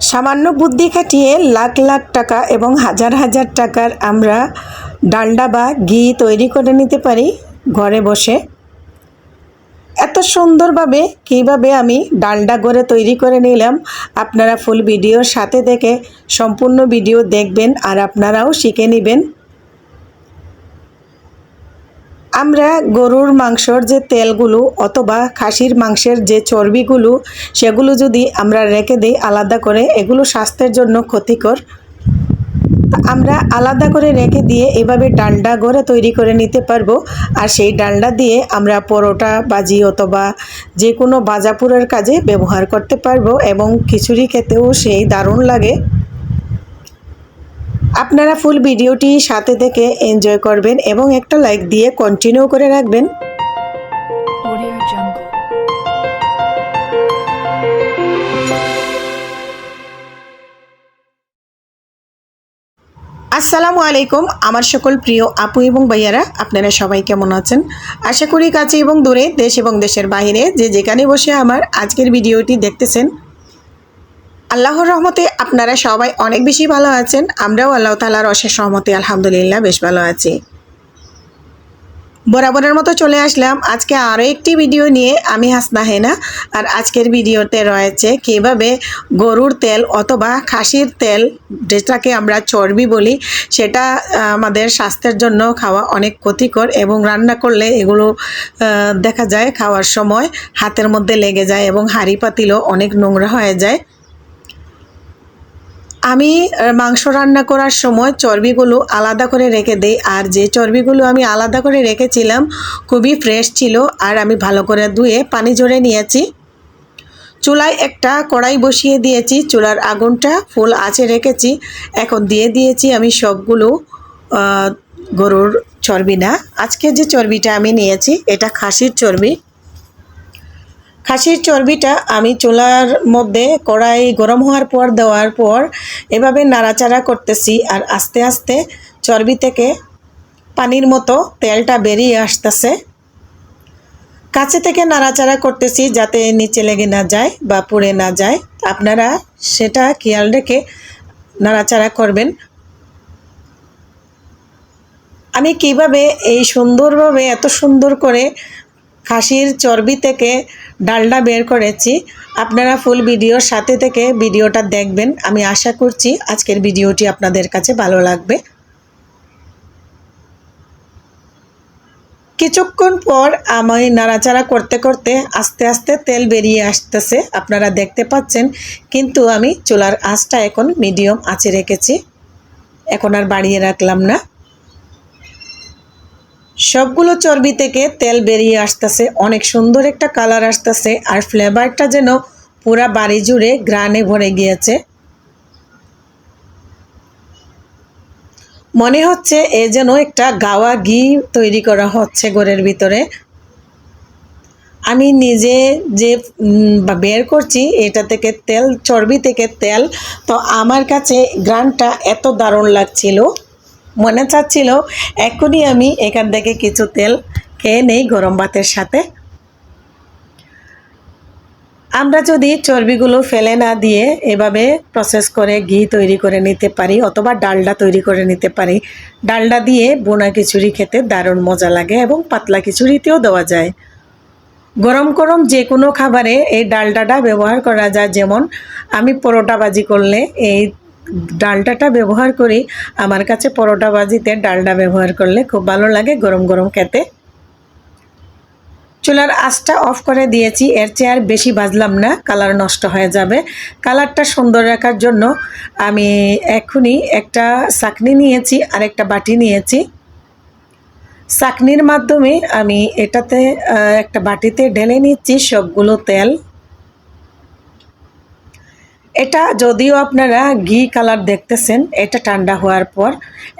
সামান্য বুদ্ধি খাটিয়ে লাখ লাখ টাকা এবং হাজার হাজার টাকার আমরা ডালডা বা ঘি তৈরি করে নিতে পারি ঘরে বসে। এত সুন্দরভাবে কীভাবে আমি ডালডা করে তৈরি করে নিলাম, আপনারা ফুল ভিডিওর সাথে দেখে সম্পূর্ণ ভিডিও দেখবেন আর আপনারাও শিখে নেবেন। আমরা গরুর মাংসর যে তেলগুলো অথবা খাসির মাংসের যে চর্বিগুলো, সেগুলো যদি আমরা রেখে দিই আলাদা করে, এগুলো স্বাস্থ্যের জন্য ক্ষতিকর। আমরা আলাদা করে রেখে দিয়ে এভাবে ডালডা করে তৈরি করে নিতে পারব। আর সেই ডালডা দিয়ে আমরা পরোটা, বাজি অথবা যে কোনো বাজাপুরের কাজে ব্যবহার করতে পারব এবং খিচুড়ি খেতেও সেই দারুণ লাগে। আপনারা ফুল ভিডিওটি সাথে থেকে এনজয় করবেন এবং একটা লাইক দিয়ে কন্টিনিউ করে রাখবেন। আসসালামু আলাইকুম আমার সকল প্রিয় আপু এবং ভাইয়ারা আপনারা সবাই কেমন আছেন? আশা করি কাছে এবং দূরে দেশ এবং দেশের বাইরে যে যেখানে বসে আমার আজকের ভিডিওটি দেখতেছেন আল্লাহর রহমতে আপনারা সবাই অনেক বেশি ভালো আছেন। আমরাও আল্লাহ তালার অশেষ রহমতে আলহামদুলিল্লাহ বেশ ভালো আছি। বরাবরের মতো চলে আসলাম আজকে আরও একটি ভিডিও নিয়ে। আমি হাসনা হেনা আর আজকের ভিডিওতে রয়েছে কীভাবে গরুর তেল অথবা খাসির তেল, যেটাকে আমরা চর্বি বলি, সেটা আমাদের স্বাস্থ্যের জন্য খাওয়া অনেক ক্ষতিকর এবং রান্না করলে এগুলো দেখা যায় খাওয়ার সময় হাতের মধ্যে লেগে যায় এবং হাঁড়ি পাতিলও অনেক নোংরা হয়ে যায়। আমি মাংস রান্না করার সময় চর্বিগুলো আলাদা করে রেখে দিই, আর যে চর্বিগুলো আমি আলাদা করে রেখেছিলাম খুবই ফ্রেশ ছিল, আর আমি ভালো করে ধুয়ে পানি ঝরে নিয়েছি। চুলায় একটা কড়াই বসিয়ে দিয়েছি, চুলার আগুনটা ফুল আছে রেখেছি। এখন দিয়ে দিয়েছি আমি সবগুলো গরুর চর্বি না। আজকে যে চর্বিটা আমি নিয়েছি, এটা খাসির চর্বি। খাসির চর্বিটা আমি চুলার মধ্যে কড়াই গরম হওয়ার পর, দেওয়ার পর এভাবে নাড়াচাড়া করতেছি আর আস্তে আস্তে চর্বি থেকে পানির মতো তেলটা বেরিয়ে আসতেছে। কাছে থেকে নাড়াচাড়া করতেছি যাতে নিচে লেগে না যায় বা পুড়ে না যায়। আপনারা সেটা খেয়াল রেখে নাড়াচাড়া করবেন। আমি কীভাবে এই সুন্দরভাবে, এত সুন্দর করে খাসির চর্বি থেকে ডালডা বের করেছি। আপনারা ফুল ভিডিওর সাথে থেকে ভিডিওটা দেখবেন। আমি আশা করছি আজকের ভিডিওটি আপনাদের কাছে ভালো লাগবে। কিছুক্ষণ পর আমি নাড়াচাড়া করতে করতে আস্তে আস্তে তেল বেরিয়ে আসতেছে। আপনারা দেখতে পাচ্ছেন, কিন্তু আমি চুলার আঁচটা এখন মিডিয়াম আঁচে রেখেছি। এখন আর বাড়িয়ে রাখলাম না। সবগুলো চর্বি থেকে তেল বেরিয়ে আসতেছে, অনেক সুন্দর একটা কালার আসতেছে, আর ফ্লেভারটা যেন পুরা বাড়ি জুড়ে গ্রানে ভরে গিয়েছে। মনে হচ্ছে এ যেন একটা গাওয়া ঘি তৈরি করা হচ্ছে ঘরের ভিতরে। আমি নিজে যে বের করছি, এটা থেকে তেল, চর্বি থেকে তেল, তো আমার কাছে গ্রানটা এত দারুণ লাগছিল। মনে চাচ্ছিল এখনই আমি এখান থেকে কিছু তেল খেয়ে নেই গরম ভাতের সাথে। আমরা যদি চর্বিগুলো ফেলে না দিয়ে এভাবে প্রসেস করে ঘি তৈরি করে নিতে পারি অথবা ডালডা তৈরি করে নিতে পারি। ডালডা দিয়ে বোনা খিচুড়ি খেতে দারুণ মজা লাগে এবং পাতলা খিচুড়িতেও দেওয়া যায়। গরম গরম যে কোনো খাবারে এই ডালডাটা ব্যবহার করা যায়। যেমন আমি পরোটা ভাজি করলে এই ডালটাটা ব্যবহার করি। আমার কাছে পরোটা ভাজিতে ডালডা ব্যবহার করলে খুব ভালো লাগে গরম গরম খেতে। চুলার আঁচটা অফ করে দিয়েছি, এর চেয়ে আর বেশি ভাজলাম না, কালার নষ্ট হয়ে যাবে। কালারটা সুন্দর রাখার জন্য আমি এখনই একটা চাকনি নিয়েছি আর একটা বাটি নিয়েছি। চাকনির মাধ্যমে আমি এটাতে একটা বাটিতে ঢেলে নিচ্ছি সবগুলো তেল। এটা যদিও আপনারা ঘি কালার দেখতেছেন, এটা ঠান্ডা হওয়ার পর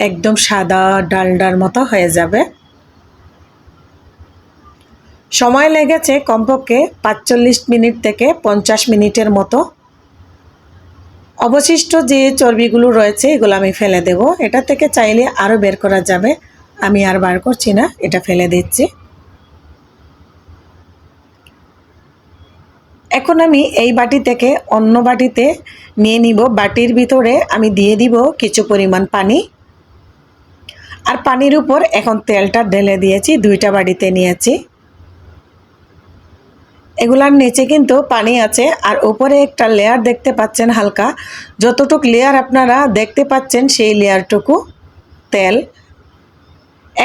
একদম সাদা ডালডার মতো হয়ে যাবে। সময় লেগেছে কমপক্ষে পাঁচচল্লিশ মিনিট থেকে পঞ্চাশ মিনিটের মতো। অবশিষ্ট যে চর্বিগুলো রয়েছে, এগুলো আমি ফেলে দেব। এটা থেকে চাইলে আরও বের করা যাবে। আমি আর বার করছি না, এটা ফেলে দিচ্ছি। এখন আমি এই বাটি থেকে অন্য বাটিতে নিয়ে নিব। বাটির ভিতরে আমি দিয়ে দিব কিছু পরিমাণ পানি। আর পানির উপর এখন তেলটা ঢেলে দিয়েছি, দুইটা বাটিতে নিয়েছি। এগুলার নিচে কিন্তু পানি আছে, আর উপরে একটা লেয়ার দেখতে পাচ্ছেন হালকা। যতটুক লেয়ার আপনারা দেখতে পাচ্ছেন সেই লেয়ারটুকু তেল।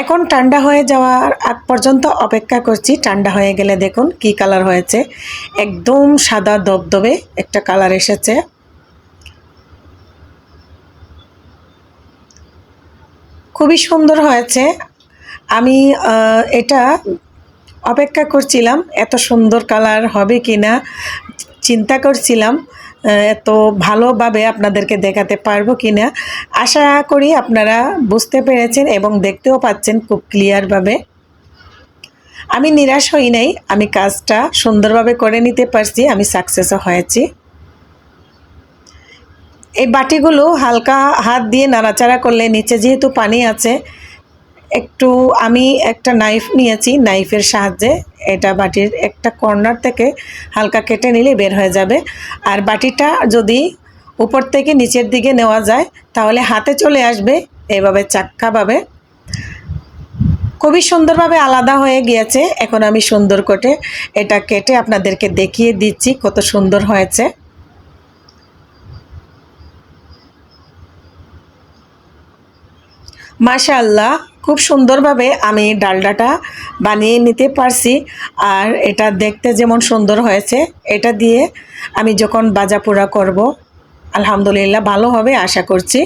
এখন ঠান্ডা হয়ে যাওয়ার আগ পর্যন্ত অপেক্ষা করছি। ঠান্ডা হয়ে গেলে দেখুন কি কালার হয়েছে। একদম সাদা দবদবে একটা কালার এসেছে। খুবই সুন্দর হয়েছে। আমি এটা অপেক্ষা করছিলাম, এত সুন্দর কালার হবে কি না চিন্তা করছিলাম। এত ভালোভাবে আপনাদেরকে দেখাতে পারব কি না আশা করি আপনারা বুঝতে পেরেছেন এবং দেখতেও পাচ্ছেন খুব ক্লিয়ারভাবে আমি নিরাশ হই নাই, আমি কাজটা সুন্দরভাবে করে নিতে পারছি, আমি সাকসেসও হয়েছি। এই বাটিগুলো হালকা হাত দিয়ে নাড়াচাড়া করলে নিচে যেহেতু পানি আছে একটু আমি একটা নাইফ নিয়েছি নাইফের সাহায্যে। এটা বাটির একটা কর্নার থেকে হালকা কেটে নিলে বের হয়ে যাবে। আর বাটিটা যদি উপর থেকে নিচের দিকে নেওয়া যায়, তাহলে হাতে চলে আসবে, এভাবে চাক্কাভাবে। খুবই সুন্দরভাবে আলাদা হয়ে গিয়েছে, এখন আমি সুন্দর করে এটা কেটে আপনাদেরকে দেখিয়ে দিচ্ছি কত সুন্দর হয়েছে। মাশাআল্লাহ খুব সুন্দরভাবে আমি ডালডাটা বানিয়ে নিতে পারছি। আর এটা দেখতে যেমন সুন্দর হয়েছে, এটা দিয়ে আমি যখন বাজা পোড়া করব, আলহামদুলিল্লাহ ভালো হবে আশা করছি।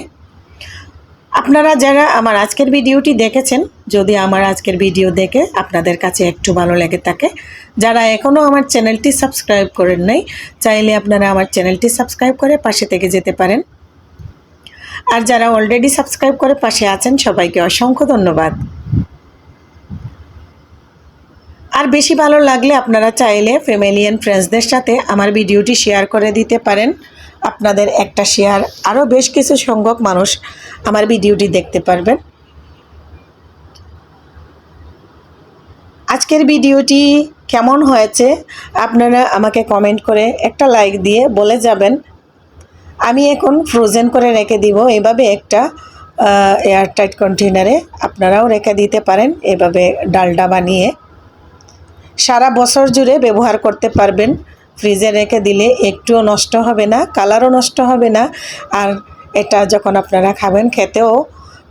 আপনারা যারা আমার আজকের ভিডিওটি দেখেছেন, যদি আমার আজকের ভিডিও দেখে আপনাদের কাছে একটু ভালো লেগে থাকে, যারা এখনও আমার চ্যানেলটি সাবস্ক্রাইব করেন নাই, চাইলে আপনারা আমার চ্যানেলটি সাবস্ক্রাইব করে পাশে থেকে যেতে পারেন। আর যারা অলরেডি সাবস্ক্রাইব করে পাশে আছেন, সবাইকে অসংখ্য ধন্যবাদ। আর বেশি ভালো লাগলে আপনারা চাইলে ফ্যামিলি অ্যান্ড ফ্রেন্ডসদের সাথে আমার ভিডিওটি শেয়ার করে দিতে পারেন। আপনাদের একটা শেয়ার আরও বেশ কিছু সংখ্যক মানুষ আমার ভিডিওটি দেখতে পারবেন। আজকের ভিডিওটি কেমন হয়েছে, আপনারা আমাকে কমেন্ট করে একটা লাইক দিয়ে বলে যাবেন। আমি এখন ফ্রোজেন করে রেখে দিব। এভাবে একটা এয়ারটাইট কন্টেনারে আপনারাও রেখে দিতে পারেন। এভাবে ডালডা বানিয়ে সারা বছর জুড়ে ব্যবহার করতে পারবেন। ফ্রিজে রেখে দিলে একটুও নষ্ট হবে না কালারও নষ্ট হবে না। আর এটা যখন আপনারা খাবেন, খেতেও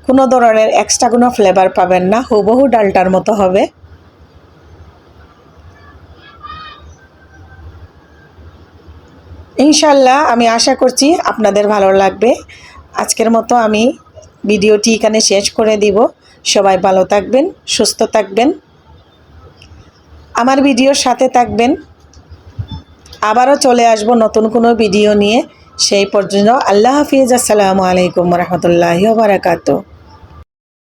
কোনো ধরনের এক্সট্রা কোনো ফ্লেভার পাবেন না। হুবহু ডালটার মতো হবে। ইনশাল্লাহ আমি আশা করছি আপনাদের ভালো লাগবে। আজকের মতো আমি ভিডিওটি এখানে শেষ করে দিব। সবাই ভালো থাকবেন, সুস্থ থাকবেন। আমার ভিডিওর সাথে থাকবেন। আবারও চলে আসব নতুন কোনো ভিডিও নিয়ে। সেই পর্যন্ত আল্লাহ হাফিজ। আসসালামু আলাইকুম রহমতুল্লাহ বারাকাতু